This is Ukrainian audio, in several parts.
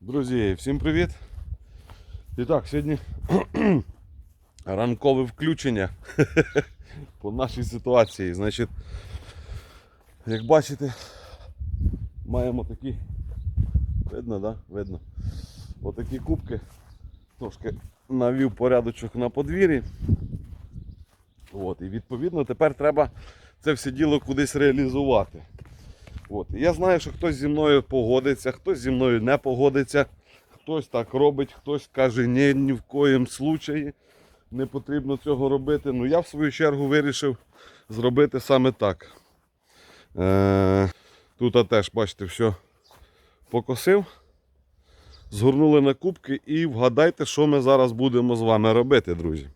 Друзі, всім привіт! І так, сьогодні ранкове включення по нашій ситуації. Значить, як бачите, маємо такі. Видно, да? Видно. Отакі кубки. Трошки навів порядочок на подвір'ї. От, і відповідно тепер треба це все діло кудись реалізувати. От. Я знаю, що хтось зі мною погодиться, хтось зі мною не погодиться, хтось так робить, хтось каже, ні, ні в коїм случаї не потрібно цього робити. Ну я в свою чергу вирішив зробити саме так. Е, тут теж, бачите, все покосив, згорнули на кубки і вгадайте, що ми зараз будемо з вами робити, друзі.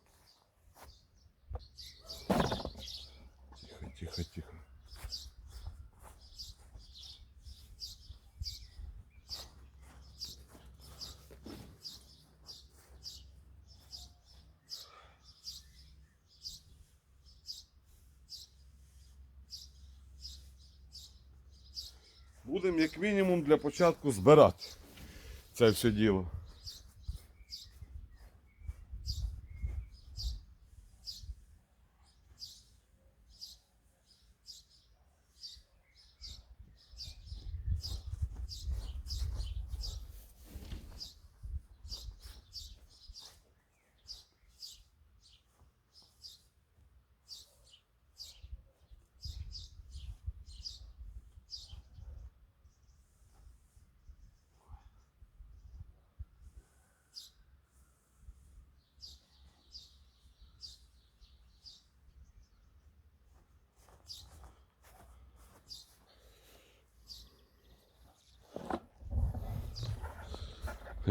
Будемо як мінімум для початку збирати це все діло.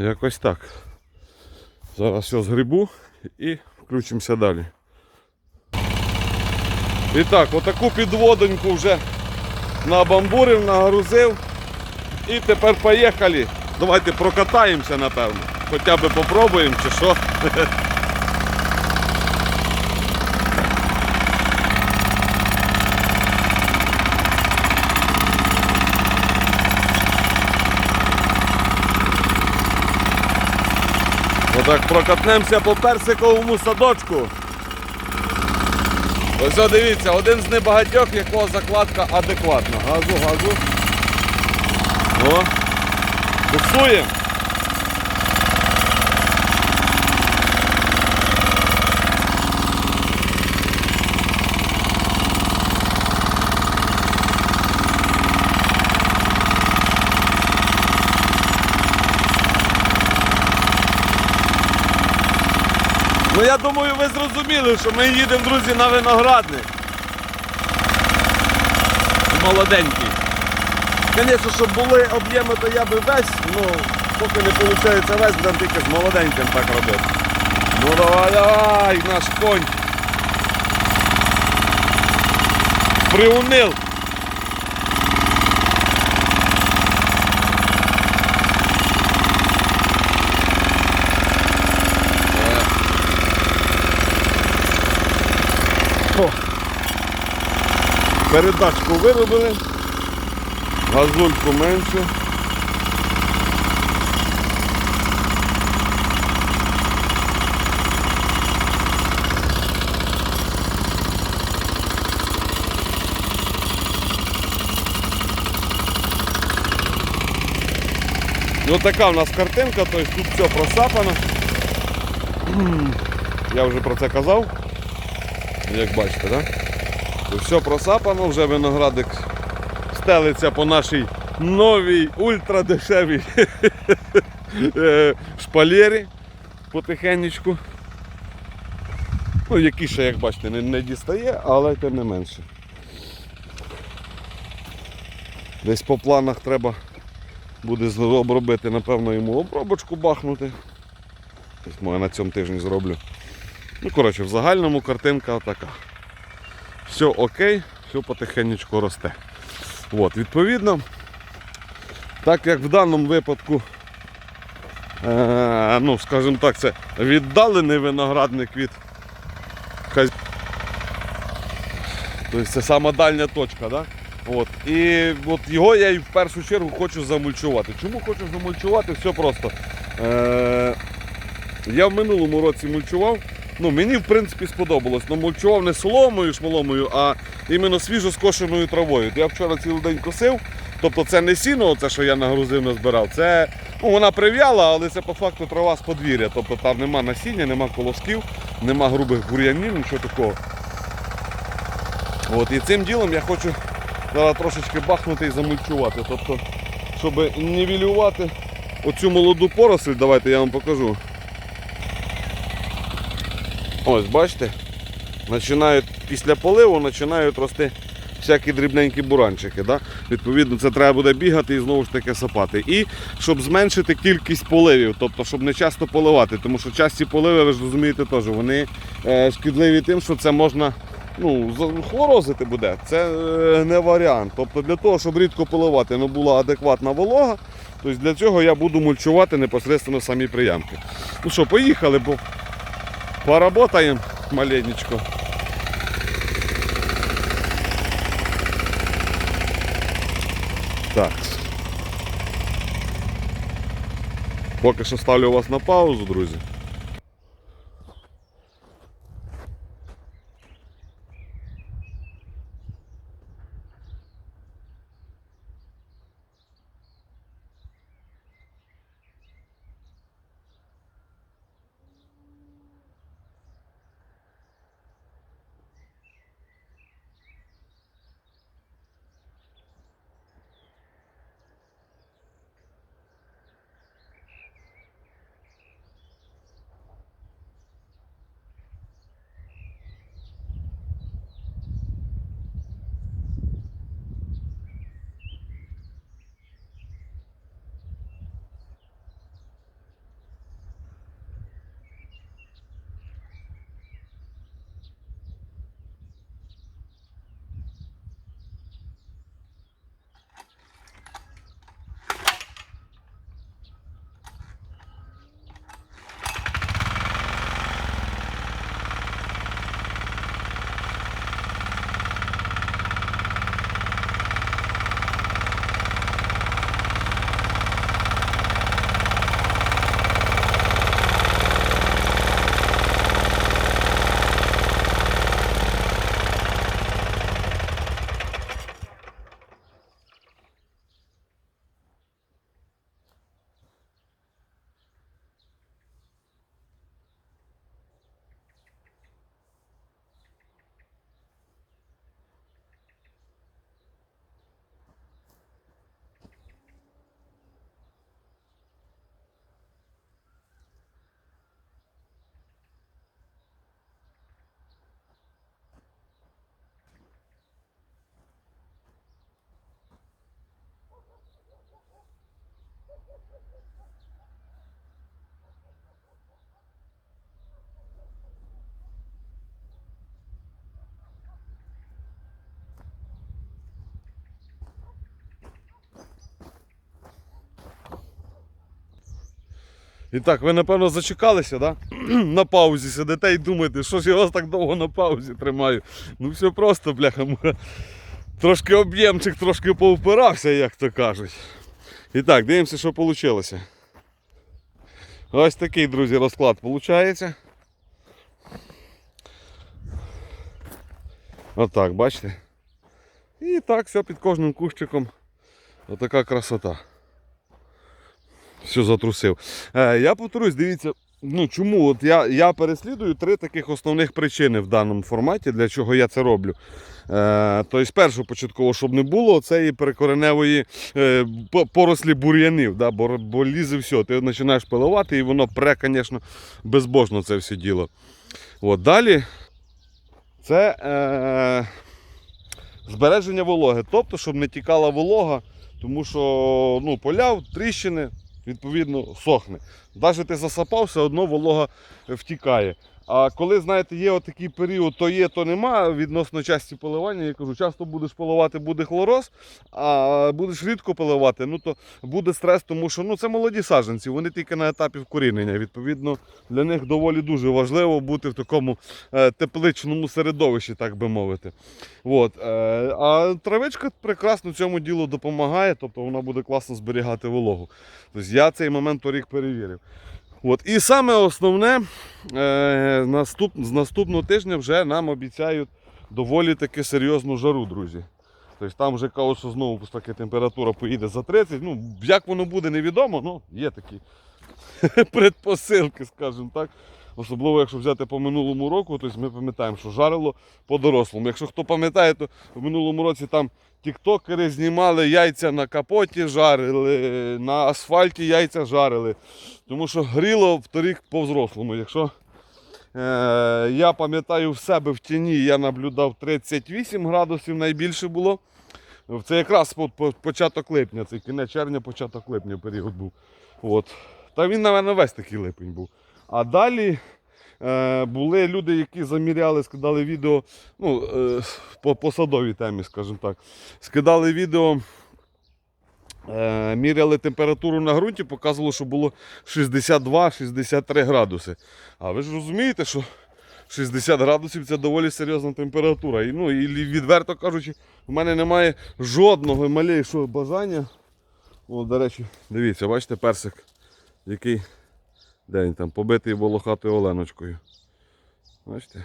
Якось так. Зараз все згрібу і включимося далі. І так, отаку підводоньку вже набамбурив, нагрузив. І тепер поїхали. Давайте прокатаємося, напевно. Хоча б попробуємо чи що. Отак прокатнемося по персиковому садочку. Ось дивіться, один з небагатьох, якого закладка адекватна. Газу, газу. О. Буксуємо. Ну я думаю, ви зрозуміли, що ми їдемо, друзі, на виноградник. Молоденький. Звісно, щоб були об'єми, то я би весь, ну, поки не виходить весь, будемо тільки з молоденьким так робити. Ну давай, давай, наш конь. Приунил. О. Передачку виробили, газульку менше. Ну така у нас картинка, тобто тут все просапано. Я вже про це казав. Як бачите, так? Да? Все просапано, вже виноградик стелиться по нашій новій ультрадешевій е, шпалері потихенечку. Ну, який ще, як бачите, не, не дістає, але тим не менше. Десь по планах треба буде обробити, напевно, йому обробочку бахнути. Тобто, може, на цьому тижні зроблю. Ну, коротше, в загальному картинка така. Все окей, все потихенечку росте. От, відповідно, так як в даному випадку, е, ну, скажімо так, це віддалений виноградник від хаз... Тобто це сама дальня точка, да? От. І от його я і в першу чергу хочу замульчувати. Чому хочу замульчувати? Все просто. Е- я в минулому році мульчував. Ну, мені в принципі сподобалось. Ну, мульчував не соломою, шмоломою, а іменно свіжо скошеною травою. Я вчора цілий день косив. Тобто це не сіно, це, що я нагрузив, назбирав. Це ну, вона прив'яла, але це по факту трава з подвір'я. Тобто там нема насіння, нема колосків, нема грубих бур'янів, нічого такого. От, і цим ділом я хочу зараз трошечки бахнути і замульчувати. Тобто, щоб нівелювати оцю молоду поросль, давайте я вам покажу. Ось, бачите? Починають після поливу починають рости всякі дрібненькі буранчики. Да? Відповідно, це треба буде бігати і знову ж таки сапати. І щоб зменшити кількість поливів, тобто, щоб не часто поливати, тому що часті поливи, ви ж розумієте, теж вони е, шкідливі тим, що це можна ну, хлорозити буде. Це е, не варіант. Тобто для того, щоб рідко поливати, але була адекватна волога, тобто для цього я буду мульчувати непосередньо самі приямки. Ну що, поїхали, бо поработаємо маленечко. Так. Поки що ставлю вас на паузу, друзі. І так, ви напевно зачекалися, да? на паузі сидите і думаєте, що ж я вас так довго на паузі тримаю. Ну все просто, бляха. Трошки об'ємчик, трошки повпирався, як то кажуть. І так, дивимося, що вийшло. Ось такий, друзі, розклад виходить. Отак, бачите? І так, все під кожним кущиком. Отака красота. Все затрусив. Е, я повторюсь, дивіться, ну чому? От я, я переслідую три таких основних причини в даному форматі, для чого я це роблю. Тобто, перше, початково, щоб не було цієї перекореневої е, порослі бур'янів, да, бо, бо лізе все, ти починаєш пиливати і воно пре, звісно, безбожно це все діло. От, далі це е, збереження вологи, тобто, щоб не тікала волога, тому що ну, поляв, тріщини, відповідно, сохне. Навіть ти засапав, все одно волога втікає. А коли, знаєте, є отакий період, то є, то нема відносно часті поливання, я кажу, часто будеш поливати, буде хлороз, а будеш рідко поливати, ну то буде стрес, тому що ну, це молоді саджанці, вони тільки на етапі вкорінення. Відповідно, для них доволі дуже важливо бути в такому е, тепличному середовищі, так би мовити. От, е, а травичка прекрасно цьому ділу допомагає, тобто вона буде класно зберігати вологу. Тобто я цей момент торік перевірив. От. І саме основне, е, наступ, з наступного тижня вже нам обіцяють доволі таки серйозну жару, друзі. Тобто там вже кажуть, що знову таки температура поїде за 30. Ну, як воно буде, невідомо, ну, є такі предпосилки, скажімо так. Особливо, якщо взяти по минулому року, тобто ми пам'ятаємо, що жарило по-дорослому. Якщо хто пам'ятає, то в минулому році там тіктокери знімали яйця на капоті, жарили, на асфальті яйця жарили. Тому що гріло вторік по-взрослому. Якщо е, я пам'ятаю в себе в тіні, я наблюдав 38 градусів найбільше було. Це якраз по- по- початок липня, це кінець червня, початок липня період був. От. Та він, напевно, весь такий липень був. А далі були люди, які заміряли, скидали відео, ну, е, по, по садовій темі, скажімо так. Скидали відео, е, міряли температуру на ґрунті, показувало, що було 62-63 градуси. А ви ж розумієте, що 60 градусів це доволі серйозна температура. І, ну, і відверто кажучи, в мене немає жодного малейшого бажання. О, до речі, дивіться, бачите, персик, який де він там побитий волохатою оленочкою. Бачите?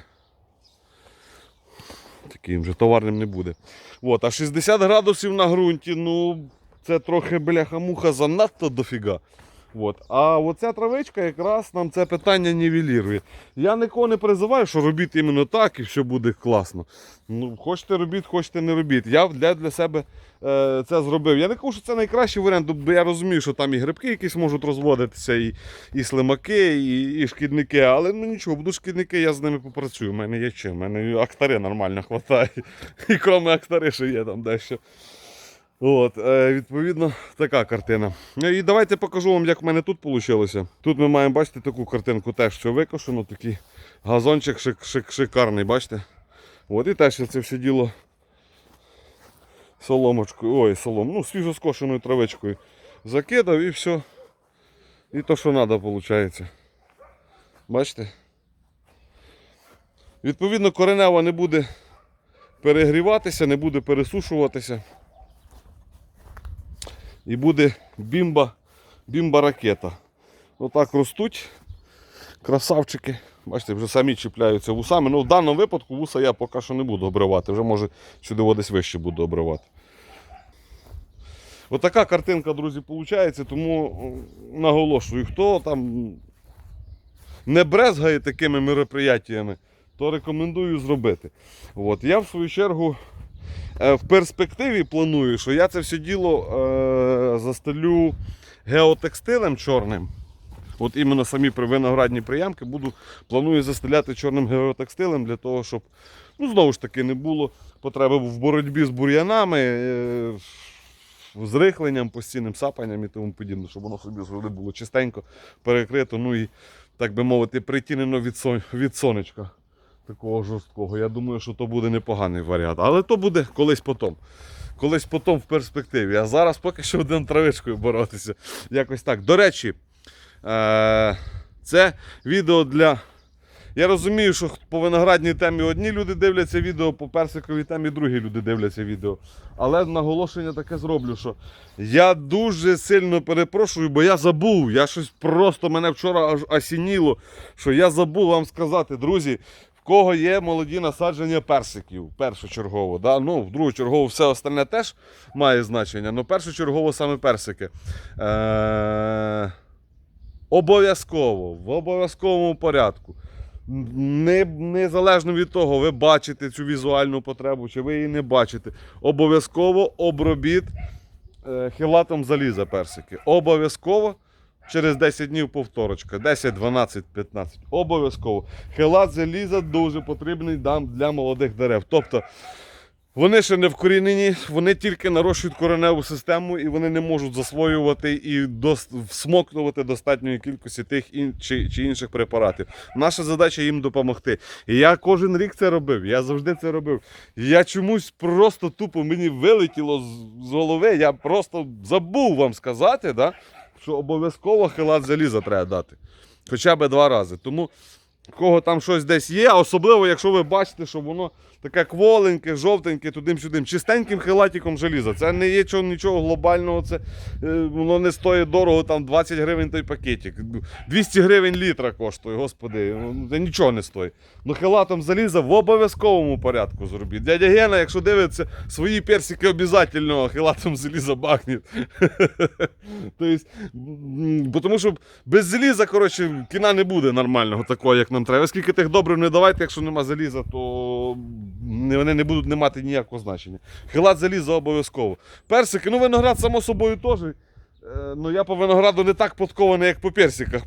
Таким вже товарним не буде. От, а 60 градусів на ґрунті, ну, це трохи бляха-муха занадто дофіга. От. А оця травичка якраз нам це питання нівелірує. Я нікого не призиваю, що робіть іменно так і все буде класно. Ну, хочете робіть, хочете не робіть. Я для, для себе е, це зробив. Я не кажу, що це найкращий варіант, бо я розумію, що там і грибки якісь можуть розводитися, і, і слимаки, і, і шкідники. Але ну нічого, будуть шкідники, я з ними попрацюю. У мене є чим. У мене актари нормально вистачає. І крім актари, ще є там дещо. От, е, відповідно, така картина. Ну і давайте покажу вам, як в мене тут вийшло. Тут ми маємо, бачите, таку картинку теж все викошено, такий газончик шик, шик, шикарний, бачите? От і теж це все діло соломочкою, ой, солом, ну, свіжоскошеною травичкою закидав і все. І то, що треба, виходить. Бачите? Відповідно, коренева не буде перегріватися, не буде пересушуватися. І буде бімба, бімба ракета. Отак ростуть красавчики. Бачите, вже самі чіпляються вусами. Ну, в даному випадку вуса я поки що не буду обривати. Вже може сюди десь вище буду обривати. Отака картинка, друзі, виходить, тому наголошую, хто там не брезгає такими мероприятиями, то рекомендую зробити. От. Я в свою чергу в перспективі планую, що я це все діло е, застелю геотекстилем чорним. От іменно самі виноградні приямки буду планую застеляти чорним геотекстилем для того, щоб ну, знову ж таки не було потреби в боротьбі з бур'янами, е, з рихленням, постійним сапанням і тому подібне, щоб воно собі завжди було чистенько перекрито, ну і, так би мовити, притінено від, сон, від сонечка такого жорсткого. Я думаю, що то буде непоганий варіант. Але то буде колись потом. Колись потом в перспективі. А зараз поки що один травичкою боротися. Якось так. До речі, е- це відео для. Я розумію, що по виноградній темі одні люди дивляться відео, по персиковій темі другі люди дивляться відео. Але наголошення таке зроблю, що я дуже сильно перепрошую, бо я забув. Я щось просто мене вчора аж осініло, що я забув вам сказати, друзі, кого є молоді насадження персиків, першочергово. Да? Ну, в другочергово все остальне теж має значення, але першочергово саме персики. Е- Обов'язково, в обов'язковому порядку. Не, незалежно від того, ви бачите цю візуальну потребу, чи ви її не бачите. Обов'язково обробіть е, хілатом заліза персики. Обов'язково через 10 днів повторочка. 10, 12, 15. Обов'язково. Хилат заліза дуже потрібний нам для молодих дерев. Тобто Вони ще не вкорінені, вони тільки нарощують кореневу систему і вони не можуть засвоювати і дос- всмоктувати достатньої кількості тих ін- чи, чи інших препаратів. Наша задача їм допомогти. І я кожен рік це робив, я завжди це робив. Я чомусь просто тупо мені вилетіло з, з голови. Я просто забув вам сказати, да, що обов'язково хилат заліза треба дати. Хоча б два рази. Тому кого там щось десь є, особливо, якщо ви бачите, що воно таке кволеньке, жовтеньке, тудим-сюдим, чистеньким хилатиком желіза. Це не є чого, нічого глобального, це е, воно не стоїть дорого, там 20 гривень той пакетик. 200 гривень літра коштує, господи, це нічого не стоїть. Ну хилатом заліза в обов'язковому порядку зробіть. Дядя Гена, якщо дивиться, свої персики обов'язково хилатом заліза бо тому що без заліза, коротше, кіна не буде нормального такого, як нам треба. Скільки тих добрив не давайте, якщо нема заліза, то вони не будуть не мати ніякого значення. Хилат заліза обов'язково. Персики, ну виноград, само собою, теж. Е, Ну, я по винограду не так подкований, як по персиках.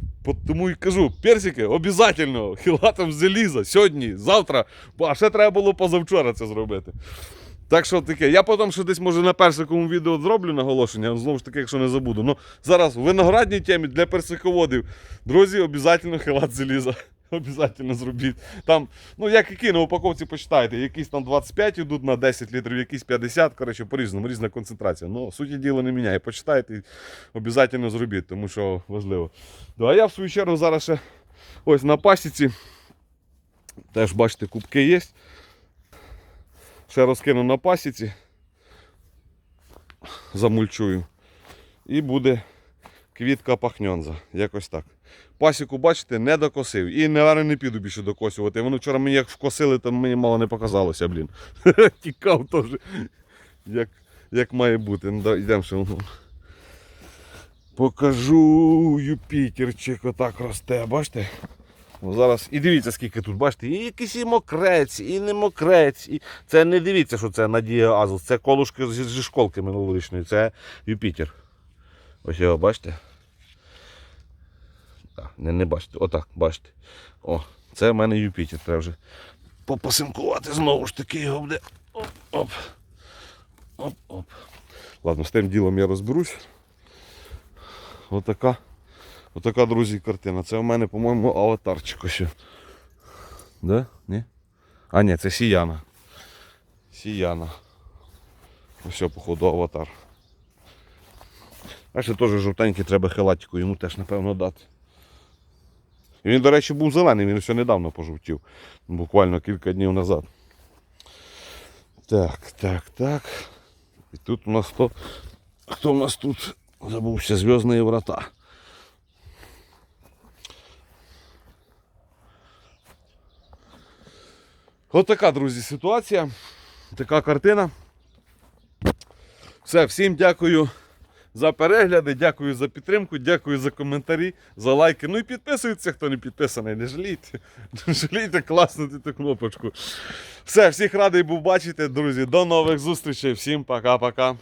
Тому і кажу, персики обов'язково, хилатом заліза сьогодні, завтра, а ще треба було позавчора це зробити. Так що таке, я потім ще десь може на персиковому відео зроблю наголошення, знову ж таки, якщо не забуду. Ну, зараз в виноградній темі для персиководів. Друзі, обов'язково хилат заліза. Обов'язково зробіть. Там, ну як які на упаковці почитайте, якісь там 25 йдуть на 10 літрів, якісь 50, коротше, по-різному, різна концентрація. Ну, суті діла не міняє. Почитайте і обов'язково зробіть, тому що важливо. Ну, а я в свою чергу зараз ще ось на пасіці. Теж бачите, кубки є. Ще розкину на пасіці. Замульчую. І буде квітка пахньонза. Якось так. Пасіку, бачите, не докосив. І наверное, не піду більше докосювати. Вони вчора мені як вкосили, то мені мало не показалося, блін. Тікав теж. Як, як має бути. Ну, йдемо ще. Покажу Юпітерчик отак росте, бачите? О, зараз і дивіться, скільки тут, бачите, і якийсь і мокрець, і не мокрець. І... Це не дивіться, що це Надія Азус, це колушки зі школки минулорічної, це Юпітер. Ось його бачите? Так, не, не бачите. Отак, бачите. О, це в мене Юпітер. Треба вже попасинкувати знову ж таки його буде. Оп, оп. Оп, оп. Ладно, з тим ділом я розберусь. Отака. Отака, друзі, картина. Це у мене, по-моєму, аватарчик ось. Да? Ні? А, ні, це Сіяна. Сіяна. Ось, походу, аватар. А ще теж жовтенький треба хилатику, йому теж, напевно, дати. Він, до речі, був зелений, він ще недавно пожовтів. Буквально кілька днів назад. Так, так, так. І тут у нас хто? Хто у нас тут? Забувся зв'язні врата. Ось така, друзі, ситуація. Така картина. Все, всім дякую за перегляди, дякую за підтримку, дякую за коментарі, за лайки. Ну і підписуйтеся, хто не підписаний. Не жалійте. Не жалійте класнути кнопочку. Все, всіх радий був бачити, друзі. До нових зустрічей. Всім пока-пока.